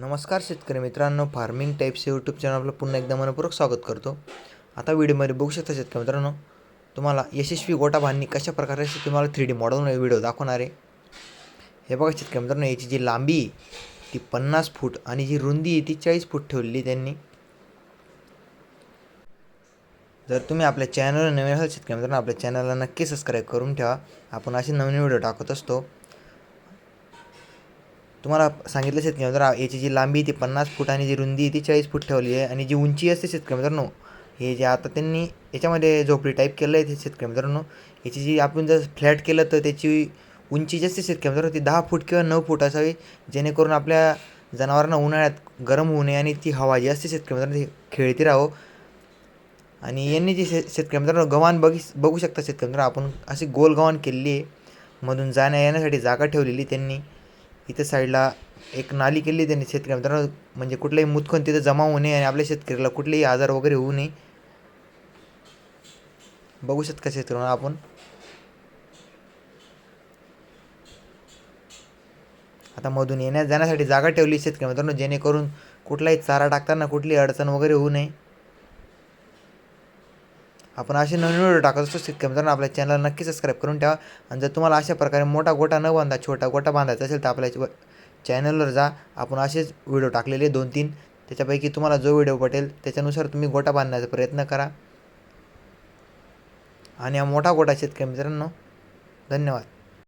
नमस्कार शेतकरी मित्रांनो फार्मिंग टाईप्स यूट्यूब चॅनल आपलं पुन्हा एकदा मनपूर्वक स्वागत करतो. आता व्हिडिओमध्ये बघू शकता शेतकरी मित्रांनो तुम्हाला यशस्वी गोटा बांधणी कशा प्रकारे तुम्हाला थ्री डी मॉडेलमध्ये व्हिडिओ दाखवणार आहे. हे बघा शेतकरी मित्रांनो याची जी लांबी आहे, ती पन्नास फूट आणि जी रुंदी आहे ती चाळीस फूट ठेवलेली त्यांनी. जर तुम्ही आपल्या चॅनलवर नवीन असाल शेतकरी मित्रांनो आपल्या चॅनलला नक्की सबस्क्राईब करून ठेवा. आपण असे नवीन व्हिडिओ टाकत असतो. तुम्हाला सांगितलं शेतकरी मित्रांनो याची जी लांबी ती पन्नास फूट आणि जी रुंदी आहे ती चाळीस फूट ठेवली आहे. आणि जी उंची असते शेतकरी मित्रांनो हे जे आता त्यांनी याच्यामध्ये झोपडी टाईप केलं आहे ते शेतकरी मित्रांनो याची जी आपण जर फ्लॅट केलं तर त्याची उंची जास्त शेतकरी मित्रांनो ती दहा फूट किंवा नऊ फूट असावी जेणेकरून आपल्या जनावरांना उन्हाळ्यात गरम होऊ नये आणि ती हवा जी असते शेतकरी मित्रांनो ती खेळती राहो आणि यांनी जी शे शेतकरी मित्रांनो गव्हाण बघी बघू शकता शेतकरी मित्रांनो आपण अशी गोल गव्हाण केलेली आहे मधून जाण्या येण्यासाठी जागा ठेवलेली त्यांनी. इथं साईडला एक नाली केली त्यांनी शेतकरी मित्रांनो. म्हणजे कुठलंही मुतखन तिथं जमा होऊ नये आणि आपल्या शेतकऱ्याला कुठलेही आजार वगैरे होऊ नये. बघू शकता शेतकऱ्यांना आपण. आता मधून येण्या जाण्यासाठी जागा ठेवली शेतकरी मित्रांनो जेणेकरून कुठलाही चारा टाकताना कुठली अडचण वगैरे होऊ नये. आपण असे नवीन व्हिडिओ टाकत असतो. शेतकरी मित्रांनो आपल्या चॅनल नक्की सबस्क्राईब करून ठेवा. आणि जर तुम्हाला अशा प्रकारे मोठा गोटा न बांधा छोटा गोटा बांधायचा असेल तर आपल्या चॅनलवर जा. आपण असेच व्हिडिओ टाकलेले दोन तीन त्याच्यापैकी तुम्हाला जो व्हिडिओ पटेल त्याच्यानुसार तुम्ही गोटा बांधण्याचा प्रयत्न करा. आणि हा मोठा गोटा शेतकरी मित्रांनो. धन्यवाद.